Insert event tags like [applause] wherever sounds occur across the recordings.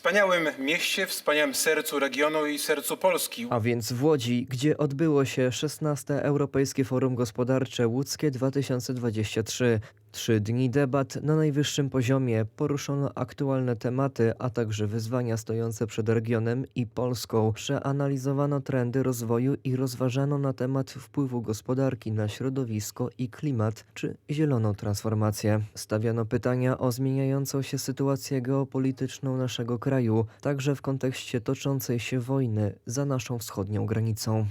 wspaniałym mieście, wspaniałym sercu regionu i sercu Polski. A więc w Łodzi, gdzie odbyło się 16. Europejskie Forum Gospodarcze Łódzkie 2023. Trzy dni debat na najwyższym poziomie poruszono aktualne tematy, a także wyzwania stojące przed regionem i Polską. Przeanalizowano trendy rozwoju i rozważano na temat wpływu gospodarki na środowisko i klimat czy zieloną transformację. Stawiano pytania o zmieniającą się sytuację geopolityczną naszego kraju, także w kontekście toczącej się wojny za naszą wschodnią granicą.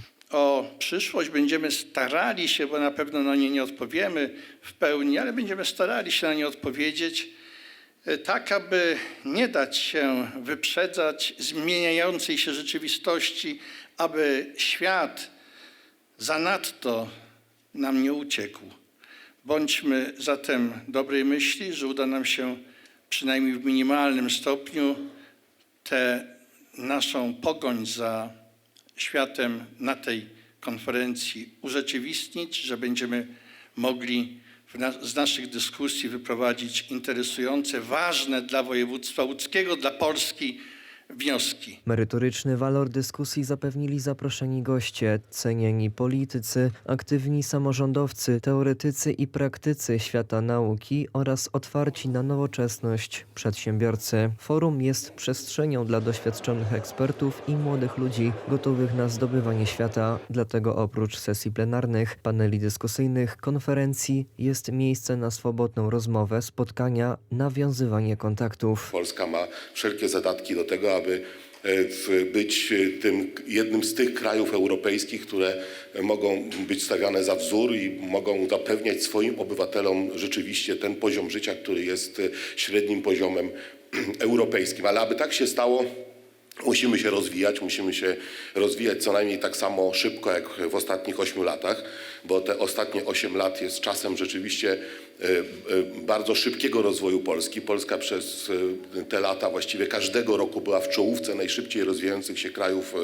Przyszłość będziemy starali się, bo na pewno na nie nie odpowiemy w pełni, ale będziemy starali się na nie odpowiedzieć, e, tak aby nie dać się wyprzedzać zmieniającej się rzeczywistości, aby świat zanadto nam nie uciekł. Bądźmy zatem dobrej myśli, że uda nam się przynajmniej w minimalnym stopniu tę naszą pogoń za światem na tej konferencji urzeczywistnić, że będziemy mogli na, z naszych dyskusji wyprowadzić interesujące, ważne dla województwa łódzkiego, dla Polski wnioski. Merytoryczny walor dyskusji zapewnili zaproszeni goście, cenieni politycy, aktywni samorządowcy, teoretycy i praktycy świata nauki oraz otwarci na nowoczesność przedsiębiorcy. Forum jest przestrzenią dla doświadczonych ekspertów i młodych ludzi gotowych na zdobywanie świata. Dlatego oprócz sesji plenarnych, paneli dyskusyjnych, konferencji jest miejsce na swobodną rozmowę, spotkania, nawiązywanie kontaktów. Polska ma wszelkie zadatki do tego, aby e, być e, tym jednym z tych krajów europejskich, które mogą być stawiane za wzór i mogą zapewniać swoim obywatelom rzeczywiście ten poziom życia, który jest e, średnim poziomem [clears throat] europejskim. Ale aby tak się stało, Musimy się rozwijać, musimy się rozwijać co najmniej tak samo szybko jak w ostatnich ośmiu latach, bo te ostatnie osiem lat jest czasem rzeczywiście e, e, bardzo szybkiego rozwoju Polski. Polska przez e, te lata właściwie każdego roku była w czołówce najszybciej rozwijających się krajów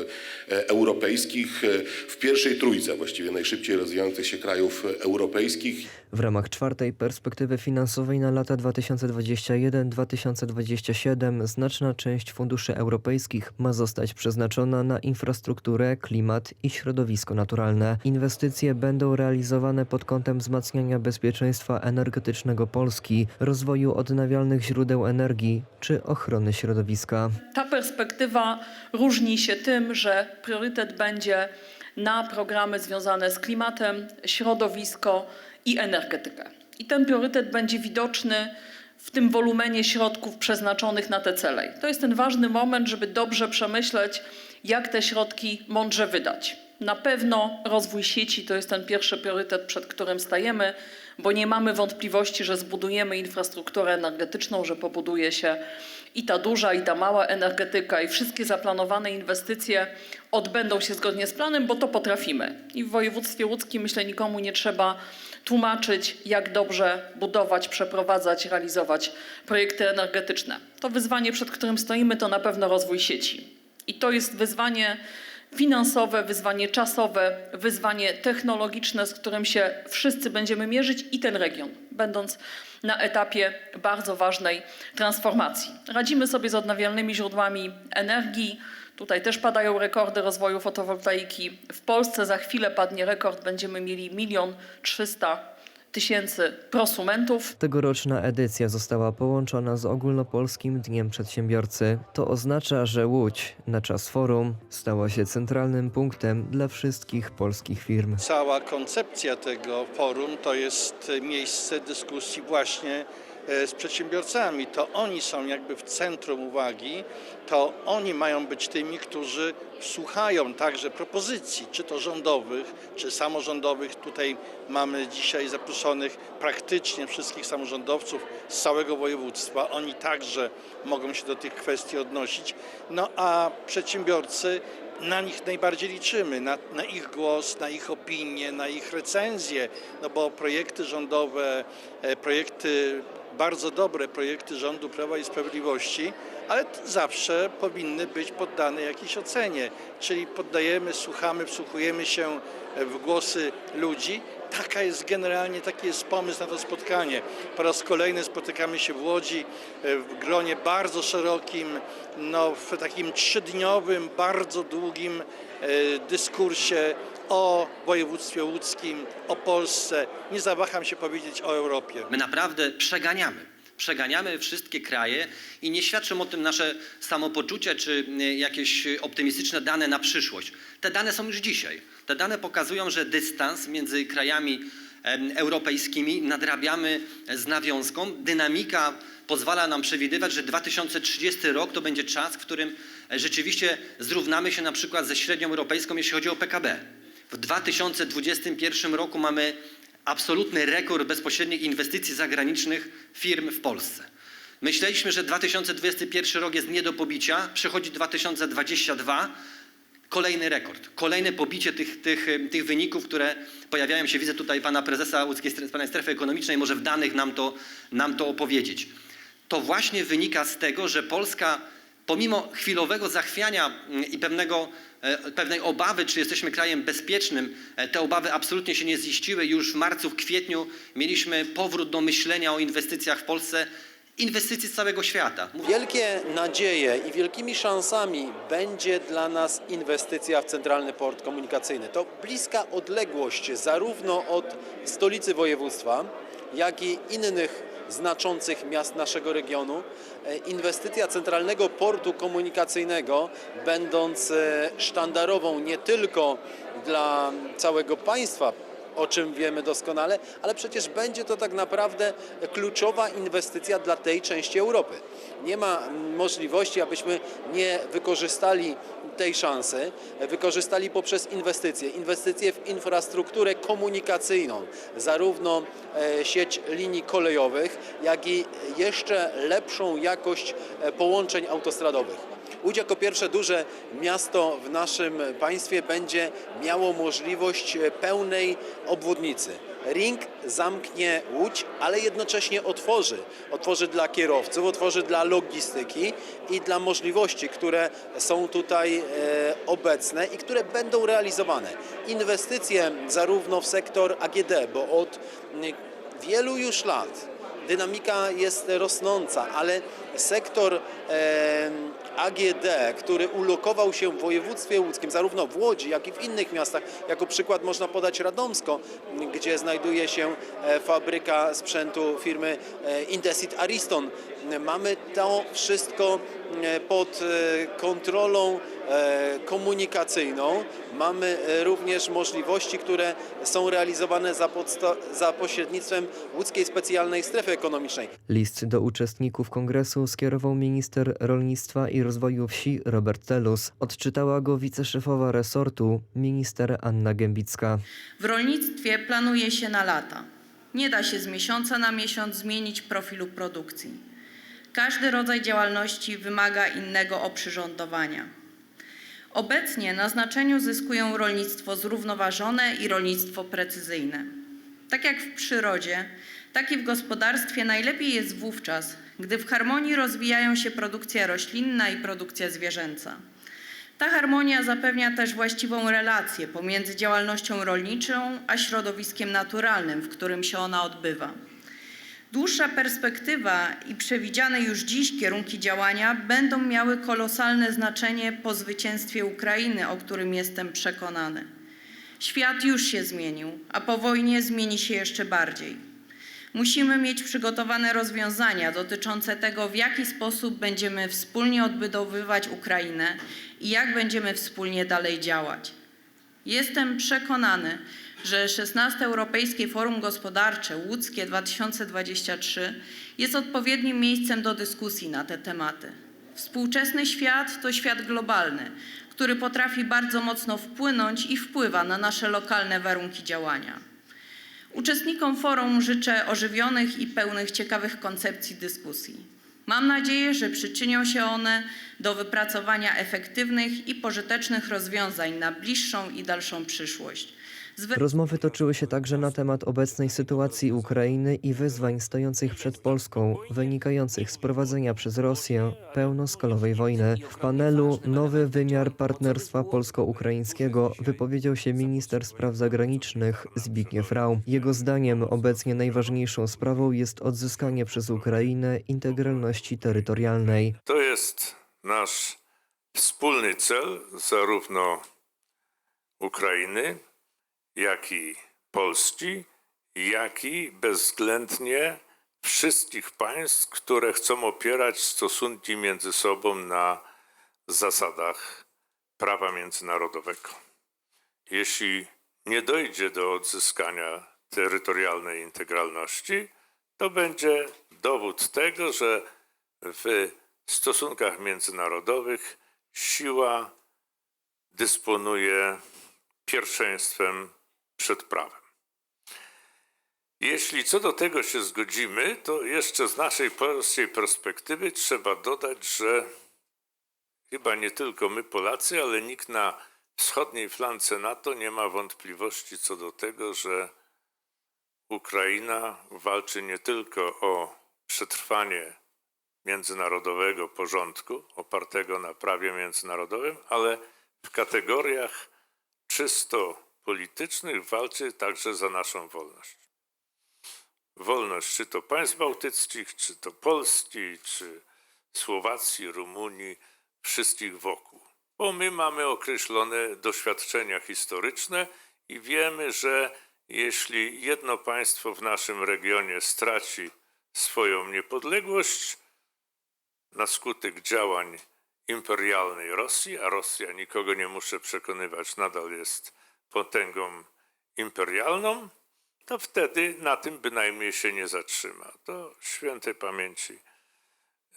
europejskich, w pierwszej trójce właściwie najszybciej rozwijających się krajów europejskich. W ramach czwartej perspektywy finansowej na lata 2021-2027 znaczna część funduszy europejskich ma zostać przeznaczona na infrastrukturę, klimat i środowisko naturalne. Inwestycje będą realizowane pod kątem wzmacniania bezpieczeństwa energetycznego Polski, rozwoju odnawialnych źródeł energii czy ochrony środowiska. Ta perspektywa różni się tym, że priorytet będzie na programy związane z klimatem, środowisko i energetykę. I ten priorytet będzie widoczny w tym wolumenie środków przeznaczonych na te cele. To jest ten ważny moment, żeby dobrze przemyśleć, jak te środki mądrze wydać. Na pewno rozwój sieci to jest ten pierwszy priorytet, przed którym stajemy, bo nie mamy wątpliwości, że zbudujemy infrastrukturę energetyczną, że pobuduje się i ta duża, i ta mała energetyka, i wszystkie zaplanowane inwestycje odbędą się zgodnie z planem, bo to potrafimy. I w województwie łódzkim, myślę, nikomu nie trzeba tłumaczyć, jak dobrze budować, przeprowadzać, realizować projekty energetyczne. To wyzwanie, przed którym stoimy, to na pewno rozwój sieci. I to jest wyzwanie finansowe, wyzwanie czasowe, wyzwanie technologiczne, z którym się wszyscy będziemy mierzyć i ten region, będąc na etapie bardzo ważnej transformacji. Radzimy sobie z odnawialnymi źródłami energii. Tutaj też padają rekordy rozwoju fotowoltaiki. W Polsce za chwilę padnie rekord, będziemy mieli milion trzysta tysięcy prosumentów. Tegoroczna edycja została połączona z ogólnopolskim Dniem Przedsiębiorcy. To oznacza, że Łódź na czas forum stała się centralnym punktem dla wszystkich polskich firm. Cała koncepcja tego forum to jest miejsce dyskusji właśnie z przedsiębiorcami. To oni są jakby w centrum uwagi, to oni mają być tymi, którzy słuchają także propozycji, czy to rządowych, czy samorządowych. Tutaj mamy dzisiaj zaproszonych praktycznie wszystkich samorządowców z całego województwa. Oni także mogą się do tych kwestii odnosić. No a przedsiębiorcy na nich najbardziej liczymy, na, na ich głos, na ich opinie, na ich recenzje, no bo projekty rządowe, e, projekty bardzo dobre projekty rządu Prawa i Sprawiedliwości, ale zawsze powinny być poddane jakiejś ocenie. Czyli poddajemy, słuchamy, wsłuchujemy się w głosy ludzi. Taka jest generalnie, taki jest pomysł na to spotkanie. Po raz kolejny spotykamy się w Łodzi e, w gronie bardzo szerokim, no, w takim trzydniowym, bardzo długim e, dyskursie o województwie łódzkim, o Polsce. Nie zawaham się powiedzieć o Europie. My naprawdę przeganiamy. Przeganiamy wszystkie kraje i nie świadczą o tym nasze samopoczucie czy y, jakieś optymistyczne dane na przyszłość. Te dane są już dzisiaj. Te dane pokazują, że dystans między krajami europejskimi nadrabiamy z nawiązką. Dynamika pozwala nam przewidywać, że 2030 rok to będzie czas, w którym e, rzeczywiście zrównamy się na przykład ze średnią europejską, jeśli chodzi o PKB. W 2021 roku mamy absolutny rekord bezpośrednich inwestycji zagranicznych firm w Polsce. Myśleliśmy, że 2021 rok jest nie do pobicia, przychodzi 2022, kolejny rekord, kolejne pobicie tych, tych, tych wyników, które pojawiają się. Widzę tutaj pana prezesa łódzkiej Pana strefy ekonomicznej, może w danych nam to, nam to opowiedzieć. To właśnie wynika z tego, że Polska pomimo chwilowego zachwiania mm, i pewnego, e, pewnej obawy, czy jesteśmy krajem bezpiecznym, e, te obawy absolutnie się nie ziściły. Już w marcu, w kwietniu mieliśmy powrót do myślenia o inwestycjach w Polsce, inwestycji z całego świata. Wielkie nadzieje i wielkimi szansami będzie dla nas inwestycja w Centralny Port Komunikacyjny. To bliska odległość zarówno od stolicy województwa, jak i innych znaczących miast naszego regionu. E, Inwestycja Centralnego Portu Komunikacyjnego, będąc e, sztandarową nie tylko dla całego państwa, o czym wiemy doskonale, ale przecież będzie to tak naprawdę kluczowa inwestycja dla tej części Europy. Nie ma możliwości, abyśmy nie wykorzystali tej szansy, wykorzystali poprzez inwestycje, inwestycje w infrastrukturę komunikacyjną, zarówno e, sieć linii kolejowych, jak i jeszcze lepszą jakość e, połączeń autostradowych. Łódź jako pierwsze duże miasto w naszym państwie będzie miało możliwość pełnej obwodnicy. Ring zamknie Łódź, ale jednocześnie otworzy. Otworzy dla kierowców, otworzy dla logistyki i dla możliwości, które są tutaj e, obecne i które będą realizowane. Inwestycje zarówno w sektor AGD, bo od wielu już lat dynamika jest rosnąca, ale sektor AGD, który ulokował się w województwie łódzkim, zarówno w Łodzi, jak i w innych miastach, jako przykład można podać Radomsko, gdzie znajduje się e, fabryka sprzętu firmy e, Indesit Ariston. Mamy to wszystko e, pod kontrolą komunikacyjną. Mamy e, również możliwości, które są realizowane za, za pośrednictwem łódzkiej specjalnej strefy ekonomicznej. List do uczestników kongresu skierował minister rolnictwa i rozwoju wsi Robert Telus. Odczytała go wiceszefowa resortu, minister Anna Gębicka. W rolnictwie planuje się na lata. Nie da się z miesiąca na miesiąc zmienić profilu produkcji. Każdy rodzaj działalności wymaga innego oprzyrządowania. Obecnie na znaczeniu zyskują rolnictwo zrównoważone i rolnictwo precyzyjne. Tak jak w przyrodzie, tak i w gospodarstwie najlepiej jest wówczas, gdy w harmonii rozwijają się produkcja roślinna i produkcja zwierzęca. Ta harmonia zapewnia też właściwą relację pomiędzy działalnością rolniczą a środowiskiem naturalnym, w którym się ona odbywa. Dłuższa perspektywa i przewidziane już dziś kierunki działania będą miały kolosalne znaczenie po zwycięstwie Ukrainy, o którym jestem przekonany. Świat już się zmienił, a po wojnie zmieni się jeszcze bardziej. Musimy mieć przygotowane rozwiązania dotyczące tego, w jaki sposób będziemy wspólnie odbudowywać Ukrainę i jak będziemy wspólnie dalej działać. Jestem przekonany, że 16 Europejskie Forum Gospodarcze Łódzkie 2023 jest odpowiednim miejscem do dyskusji na te tematy. Współczesny świat to świat globalny, który potrafi bardzo mocno wpłynąć i wpływa na nasze lokalne warunki działania. Uczestnikom forum życzę ożywionych i pełnych ciekawych koncepcji dyskusji. Mam nadzieję, że przyczynią się one do wypracowania efektywnych i pożytecznych rozwiązań na bliższą i dalszą przyszłość. Rozmowy toczyły się także na temat obecnej sytuacji Ukrainy i wyzwań stojących przed Polską, wynikających z prowadzenia przez Rosję pełnoskalowej wojny. W panelu Nowy wymiar partnerstwa polsko-ukraińskiego wypowiedział się minister spraw zagranicznych Zbigniew Rau. Jego zdaniem obecnie najważniejszą sprawą jest odzyskanie przez Ukrainę integralności terytorialnej. To jest nasz wspólny cel, zarówno Ukrainy, jak i Polski, jak i bezwzględnie wszystkich państw, które chcą opierać stosunki między sobą na zasadach prawa międzynarodowego. Jeśli nie dojdzie do odzyskania terytorialnej integralności, to będzie dowód tego, że w stosunkach międzynarodowych siła dysponuje pierwszeństwem przed prawem. Jeśli co do tego się zgodzimy, to jeszcze z naszej polskiej perspektywy trzeba dodać, że chyba nie tylko my Polacy, ale nikt na wschodniej flance NATO nie ma wątpliwości co do tego, że Ukraina walczy nie tylko o przetrwanie międzynarodowego porządku opartego na prawie międzynarodowym, ale w kategoriach czysto politycznych walczy także za naszą wolność. Wolność czy to państw bałtyckich, czy to Polski, czy Słowacji, Rumunii, wszystkich wokół. Bo my mamy określone doświadczenia historyczne i wiemy, że jeśli jedno państwo w naszym regionie straci swoją niepodległość, na skutek działań imperialnej Rosji, a Rosja, nikogo nie muszę przekonywać, nadal jest potęgą imperialną, to wtedy na tym bynajmniej się nie zatrzyma. To świętej pamięci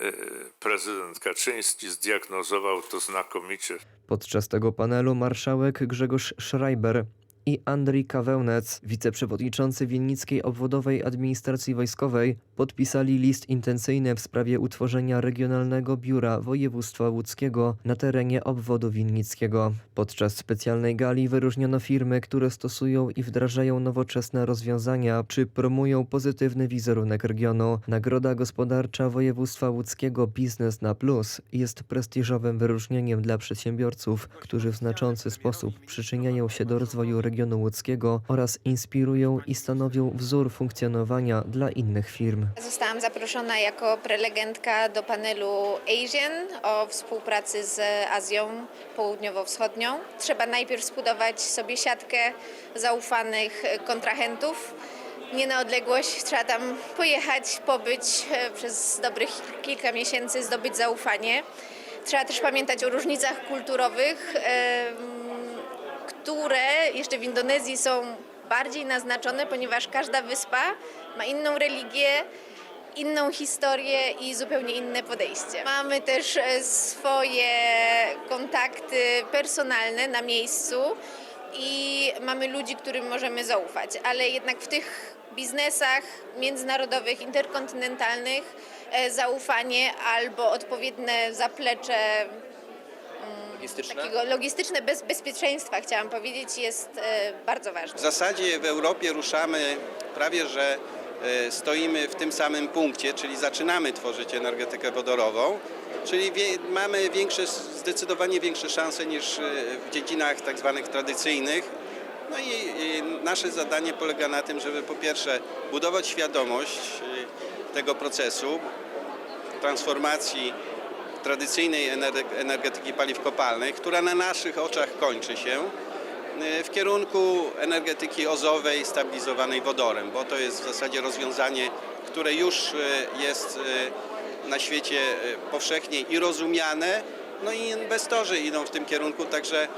e, prezydent Kaczyński zdiagnozował to znakomicie Podczas tego panelu marszałek Grzegorz Schreiber i Andrii Kawełnec, wiceprzewodniczący Winnickiej Obwodowej Administracji Wojskowej, podpisali list intencyjny w sprawie utworzenia Regionalnego Biura Województwa Łódzkiego na terenie obwodu winnickiego. Podczas specjalnej gali wyróżniono firmy, które stosują i wdrażają nowoczesne rozwiązania, czy promują pozytywny wizerunek regionu. Nagroda Gospodarcza Województwa Łódzkiego Biznes na Plus jest prestiżowym wyróżnieniem dla przedsiębiorców, którzy w znaczący sposób przyczyniają się do rozwoju regionu łódzkiego oraz inspirują i stanowią wzór funkcjonowania dla innych firm. Zostałam zaproszona jako prelegentka do panelu Asian o współpracy z Azją Południowo-Wschodnią. Trzeba najpierw zbudować sobie siatkę zaufanych kontrahentów. Nie na odległość, trzeba tam pojechać, pobyć e, przez dobrych kilka miesięcy, zdobyć zaufanie. Trzeba też pamiętać o różnicach kulturowych, które jeszcze w Indonezji są bardziej naznaczone, ponieważ każda wyspa ma inną religię, inną historię i zupełnie inne podejście. Mamy też e, swoje kontakty personalne na miejscu i mamy ludzi, którym możemy zaufać, ale jednak w tych biznesach międzynarodowych, interkontynentalnych e, zaufanie albo odpowiednie zaplecze takiego logistyczne bez, bezpieczeństwa, chciałam powiedzieć, jest e, bardzo ważne. W zasadzie w Europie ruszamy prawie, że e, stoimy w tym samym punkcie, czyli zaczynamy tworzyć energetykę wodorową, czyli mamy większe, zdecydowanie większe szanse niż e, w dziedzinach tak zwanych tradycyjnych. No i, nasze zadanie polega na tym, żeby po pierwsze budować świadomość tego procesu, transformacji tradycyjnej ener- energetyki paliw kopalnych, która na naszych oczach kończy się, y, w kierunku energetyki ozowej stabilizowanej wodorem, bo to jest w zasadzie rozwiązanie, które już y, jest y, na świecie powszechnie i rozumiane, no i inwestorzy idą w tym kierunku, także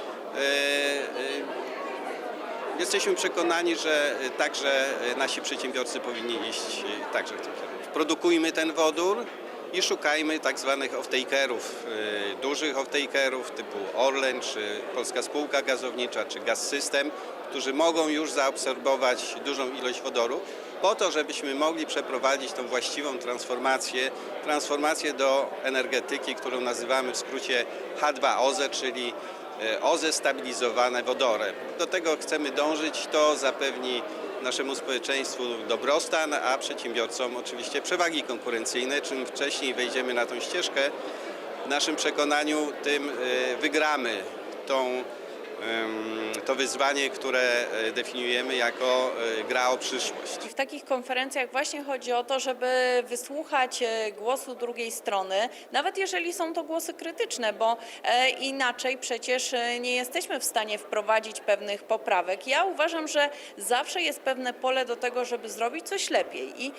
Jesteśmy przekonani, że także nasi przedsiębiorcy powinni iść także w tym kierunku. Produkujmy ten wodór, i szukajmy tak zwanych off-takerów, y, dużych off-takerów typu Orlen, czy Polska Spółka Gazownicza, czy Gaz System, którzy mogą już zaabsorbować dużą ilość wodoru, po to, żebyśmy mogli przeprowadzić tą właściwą transformację, transformację do energetyki, którą nazywamy w skrócie H2OZE, czyli e, OZE stabilizowane wodorem. Do tego chcemy dążyć, to zapewni naszemu społeczeństwu dobrostan, a przedsiębiorcom oczywiście przewagi konkurencyjne. Czym wcześniej wejdziemy na tą ścieżkę, w naszym przekonaniu tym e, wygramy tą, to wyzwanie, które e, definiujemy jako e, gra o przyszłość. W takich konferencjach właśnie chodzi o to, żeby wysłuchać e, głosu drugiej strony, nawet jeżeli są to głosy krytyczne, bo inaczej przecież nie jesteśmy w stanie wprowadzić pewnych poprawek. Ja uważam, że zawsze jest pewne pole do tego, żeby zrobić coś lepiej. I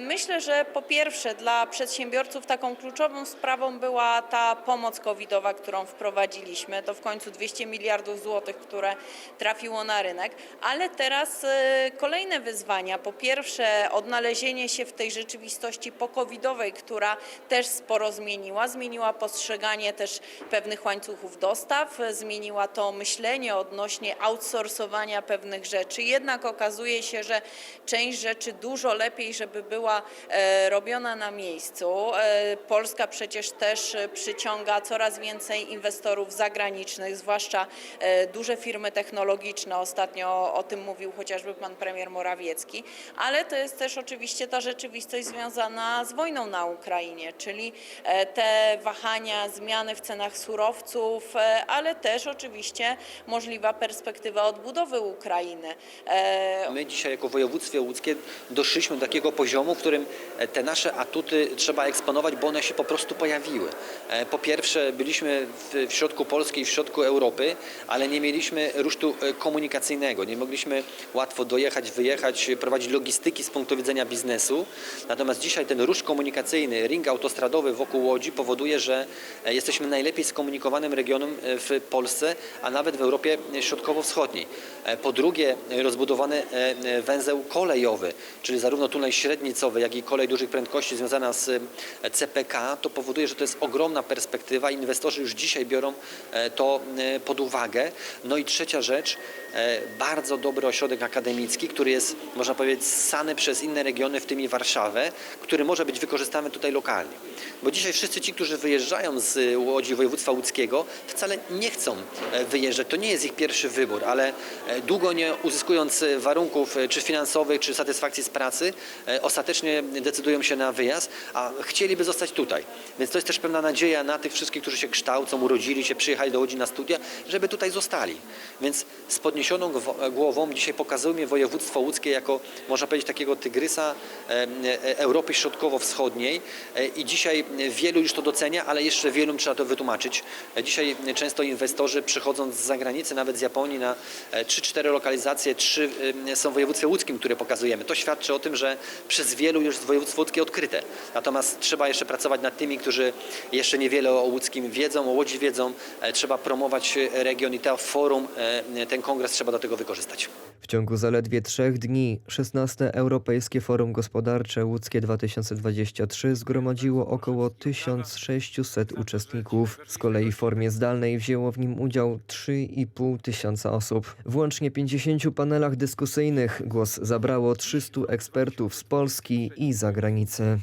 myślę, że po pierwsze dla przedsiębiorców taką kluczową sprawą była ta pomoc covidowa, którą wprowadziliśmy. To w końcu 200 miliardów złotych, które trafiło na rynek, ale teraz e, kolejne wyzwania. Po pierwsze, odnalezienie się w tej rzeczywistości pokowidowej, która też sporo zmieniła. Zmieniła postrzeganie też pewnych łańcuchów dostaw, zmieniła to myślenie odnośnie outsourcowania pewnych rzeczy. Jednak okazuje się, że część rzeczy dużo lepiej, żeby była e, robiona na miejscu. E, Polska przecież też e, przyciąga coraz więcej inwestorów zagranicznych, zwłaszcza duże firmy technologiczne. Ostatnio o tym mówił chociażby pan premier Morawiecki, ale to jest też oczywiście ta rzeczywistość związana z wojną na Ukrainie, czyli e, te wahania, zmiany w cenach surowców, e, ale też oczywiście możliwa perspektywa odbudowy Ukrainy. E, My dzisiaj jako województwie łódzkie doszliśmy do takiego poziomu, w którym e, te nasze atuty trzeba eksponować, bo one się po prostu pojawiły. E, Po pierwsze byliśmy w środku Polski i w środku Europy, ale nie mieliśmy rusztu e, komunikacyjnego. Nie mogliśmy łatwo dojechać, wyjechać, prowadzić logistyki z punktu widzenia biznesu. Natomiast dzisiaj ten rusz komunikacyjny, ring autostradowy wokół Łodzi powoduje, że e, jesteśmy najlepiej skomunikowanym regionem e, w Polsce, a nawet w Europie Środkowo-Wschodniej. E, Po drugie, rozbudowany e, e, węzeł kolejowy, czyli zarówno tunel średnicowy, jak i kolej dużych prędkości związana z CPK, to powoduje, że to jest ogromna perspektywa. Inwestorzy już dzisiaj biorą to pod uwagę. No i trzecia rzecz, bardzo dobry ośrodek akademicki, który jest, można powiedzieć, ssany przez inne regiony, w tym i Warszawę, który może być wykorzystany tutaj lokalnie. Bo dzisiaj wszyscy ci, którzy wyjeżdżają z Łodzi, województwa łódzkiego, wcale nie chcą e, wyjeżdżać. To nie jest ich pierwszy wybór, ale e, długo nie uzyskując e, warunków e, czy finansowych, czy satysfakcji z pracy, e, ostatecznie decydują się na wyjazd, a chcieliby zostać tutaj. Więc to jest też pewna nadzieja na tych wszystkich, którzy się kształcą, urodzili się, przyjechali do Łodzi na studia, żeby tutaj zostali. Więc z podniesioną głową dzisiaj pokazujemy województwo łódzkie jako, można powiedzieć, takiego tygrysa e, Europy Środkowo-Wschodniej E, i dzisiaj wielu już to docenia, ale jeszcze wielu trzeba to wytłumaczyć. E, Dzisiaj często inwestorzy przychodząc z zagranicy, nawet z Japonii na e, 3-4 lokalizacje, trzy e, są w województwie łódzkim, które pokazujemy. To świadczy o tym, że przez wielu już województwo łódzkie odkryte. Natomiast trzeba jeszcze pracować nad tymi, którzy jeszcze niewiele o łódzkim wiedzą, o Łodzi wiedzą. Trzeba promować region i to forum, ten kongres trzeba do tego wykorzystać. W ciągu zaledwie trzech dni 16 Europejskie Forum Gospodarcze Łódzkie 2023 zgromadziło około 1600 uczestników. Z kolei w formie zdalnej wzięło w nim udział 3,5 tysiąca osób. W łącznie 50 panelach dyskusyjnych głos zabrało 300 ekspertów z Polski i zagranicy.